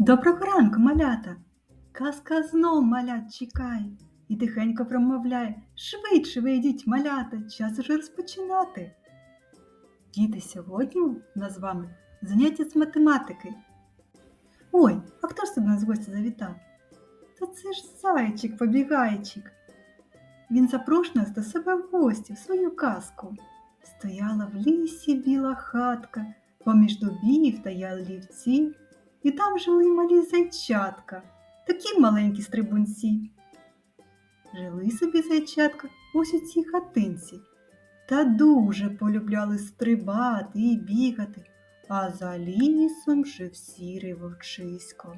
Доброго ранку, малята! Казка знов малят чекає і тихенько промовляє Швидше ви йдіть, малята, час уже розпочинати. Діти, сьогодні у нас з вами заняття з математики. Ой, а хто ж до нас в завітав? Та це ж зайчик, побігайчик. Він запрошує нас до себе в гості, в свою казку. Стояла в лісі біла хатка, поміж дубів та ялівці. І там жили малі зайчатка, такі маленькі стрибунці. Жили собі зайчатка ось у цій хатинці, та дуже полюбляли стрибати і бігати, а за лісом жив сірий вовчисько.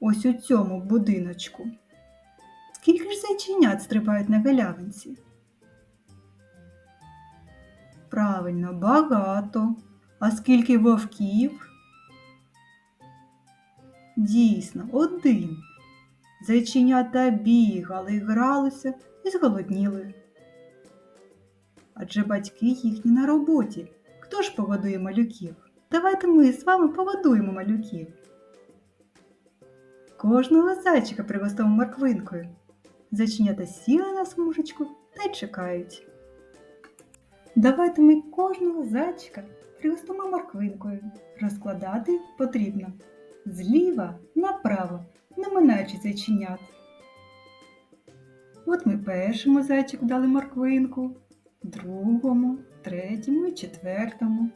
Ось у цьому будиночку. Скільки ж зайченят стрибають на галявинці? Правильно, багато. А скільки вовків? Дійсно, один. Зайченята бігали, гралися і зголодніли. Адже батьки їхні на роботі. Хто ж погодує малюків? Давайте ми з вами погодуємо малюків. Кожного зайчика пригостимо морквинкою. Зайченята сіли на смужечку та й чекають. Давайте ми кожного зайчика пригостимо морквинкою. Розкладати потрібно зліва направо, наминаючи зайченят. От ми першому зайчику дали морквинку, другому, третьому і четвертому.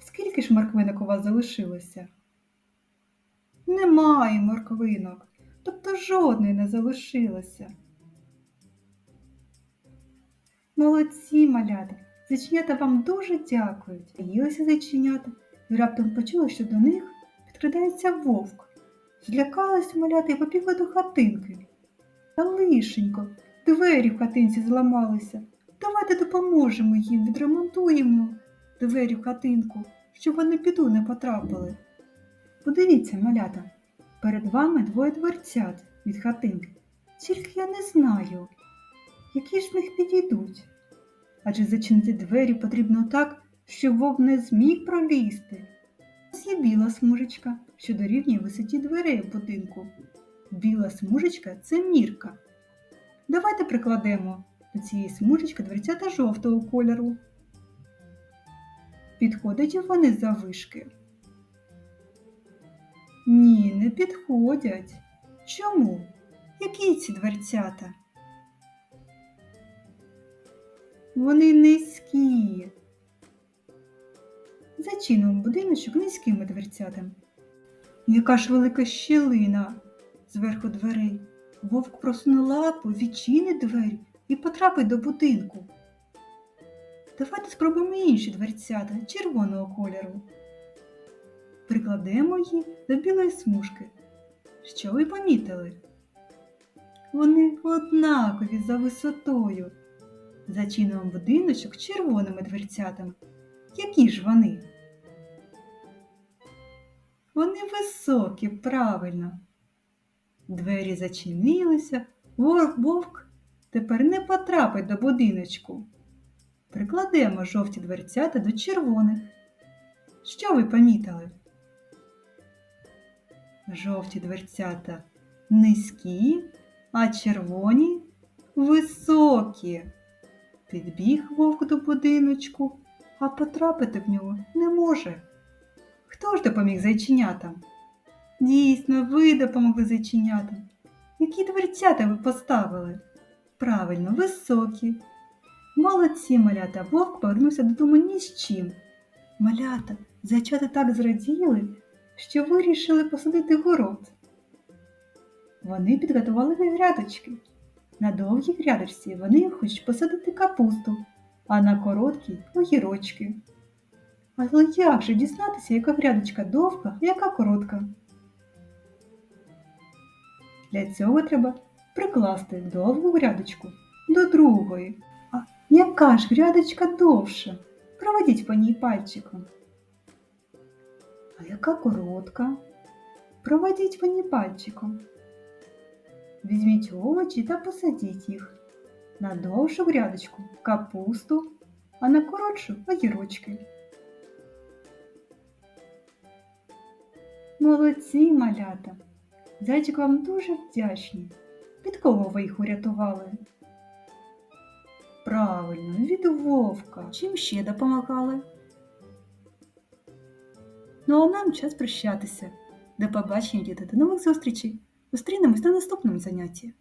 Скільки ж морквинок у вас залишилося? Немає морквинок, тобто жодної не залишилося. Молодці, малята! Зайченята вам дуже дякують. Їлися зайченята і раптом почули, що до них підкрадається вовк. Злякалися малята і побігли до хатинки. Та лишенько, двері в хатинці зламалися. Давайте допоможемо їм, відремонтуємо двері в хатинку, щоб вони в біду не потрапили. Подивіться, малята, перед вами двоє дверцят від хатинки. Тільки я не знаю, які ж з них підійдуть адже зачинити двері потрібно так, щоб вовк не зміг пролізти. Ось є біла смужечка, що дорівнює висоті дверей в будинку. Біла смужечка це мірка. Давайте прикладемо до цієї смужечки дверцята жовтого кольору. Підходять вони заввишки? Ні, не підходять. Чому? Які ці дверцята? Вони низькі. Зачинимо будиночок низькими дверцятами. Яка ж велика щілина зверху дверей. Вовк просуне лапу, відчинить двері і потрапить до будинку. Давайте спробуємо інші дверцята червоного кольору. Прикладемо їх до білої смужки. Що ви помітили? Вони однакові за висотою. Зачинимо будиночок червоними дверцятами. Які ж вони? Вони високі, правильно. Двері зачинилися, вовк тепер не потрапить до будиночку. Прикладемо жовті дверцята до червоних. Що ви помітили? Жовті дверцята низькі, а червоні високі. Підбіг вовк до будиночку, а потрапити в нього не може. Хто ж допоміг зайченятам? Дійсно, ви допомогли зайченятам. Які дверцята ви поставили? Правильно, високі. Молодці малята, вовк повернувся додому ні з чим. Малята, зайчата так зраділи, що вирішили посадити город. Вони підготували грядочки. На довгій грядочці вони хочуть посадити капусту, а на короткій огірочки. Але як же дізнатися, яка грядочка довга, а яка коротка? Для цього треба прикласти довгу грядочку до другої. А яка ж грядочка довша? Проведіть по ній пальчиком. А яка коротка? Проведіть по ній пальчиком. Візьміть овочі та посадіть їх на довшу грядочку капусту, а на коротшу огірочки. Молодці, малята. Зайчик вам дуже вдячний. Від кого ви їх урятували? Правильно, від вовка. Чим ще допомагали? Ну а нам час прощатися. До побачення, діти, до нових зустрічей. Зустрінемось на наступному занятті.